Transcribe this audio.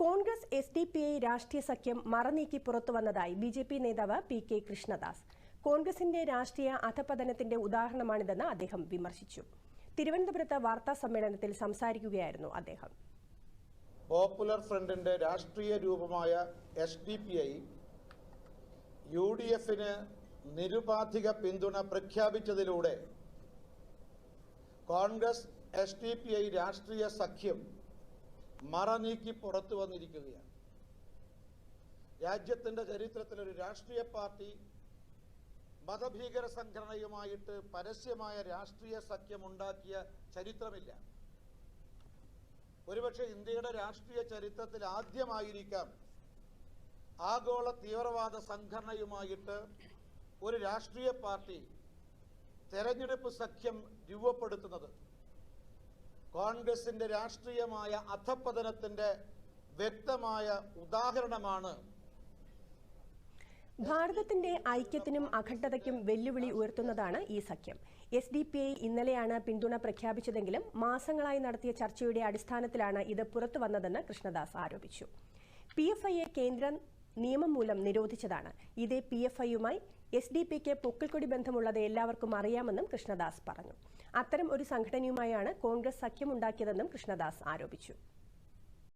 Congress S D P I രാഷ്ട്രീയ സഖ്യം മറനീക്കി പുറത്തുവന്നതായി ബി ജെ പി നേതാവ് പി കെ കൃഷ്ണദാസ്. കോൺഗ്രസിന്റെ രാഷ്ട്രീയ അധപതനത്തിന്റെ ഉദാഹരണമാണിതെന്ന് അദ്ദേഹം വിമർശിച്ചു. തിരുവനന്തപുരത്ത് വാർത്താ സമ്മേളനത്തിൽ സംസാരിക്കുകയായിരുന്നു അദ്ദേഹം. പോപ്പുലർ ഫ്രണ്ടിന്റെ രാഷ്ട്രീയ രൂപമായ S D P I U D എഫിന് നിരുപാധിക പിന്തുണ പ്രഖ്യാപിച്ചതിലൂടെ Congress S D P I രാഷ്ട്രീയ സഖ്യം മറനീക്കി പുറത്തു വന്നിരിക്കുകയാണ്. രാജ്യത്തിന്റെ ചരിത്രത്തിൽ ഒരു രാഷ്ട്രീയ പാർട്ടി മതഭീകര സംഘടനയുമായിട്ട് പരസ്യമായ രാഷ്ട്രീയ സഖ്യം ഉണ്ടാക്കിയ ചരിത്രമില്ല. ഒരുപക്ഷെ ഇന്ത്യയുടെ രാഷ്ട്രീയ ചരിത്രത്തിൽ ആദ്യമായിരിക്കാം ആഗോള തീവ്രവാദ സംഘടനയുമായിട്ട് ഒരു രാഷ്ട്രീയ പാർട്ടി തെരഞ്ഞെടുപ്പ് സഖ്യം രൂപപ്പെടുത്തുന്നത്. കോൺഗ്രസിന്റെ രാഷ്ട്രീയമായ അധപ്പതനത്തിന്റെ വ്യക്തമായ ഉദാഹരണമാണ് ഭാരതത്തിന്റെ ഐക്യത്തിനും അഖണ്ഡതയ്ക്കും വെല്ലുവിളി ഉയർത്തുന്നതാണ് ഈ സഖ്യം. എസ് ഡി പി ഐ ഇന്നലെയാണ് പിന്തുണ പ്രഖ്യാപിച്ചതെങ്കിലും മാസങ്ങളായി നടത്തിയ ചർച്ചയുടെ അടിസ്ഥാനത്തിലാണ് ഇത് പുറത്തുവന്നതെന്ന് കൃഷ്ണദാസ് ആരോപിച്ചു. പി എഫ് ഐയെ കേന്ദ്ര നിയമം മൂലം നിരോധിച്ചതാണ്. ഇതേ പി എഫ് ഐയുമായി എസ് ഡി പിക്ക് പൊക്കിൾക്കൊടി ബന്ധമുള്ളത് എല്ലാവർക്കും അറിയാമെന്നും കൃഷ്ണദാസ് പറഞ്ഞു. അത്തരം ഒരു സംഘടനയുമായാണ് കോൺഗ്രസ് സഖ്യമുണ്ടാക്കിയതെന്നും കൃഷ്ണദാസ് ആരോപിച്ചു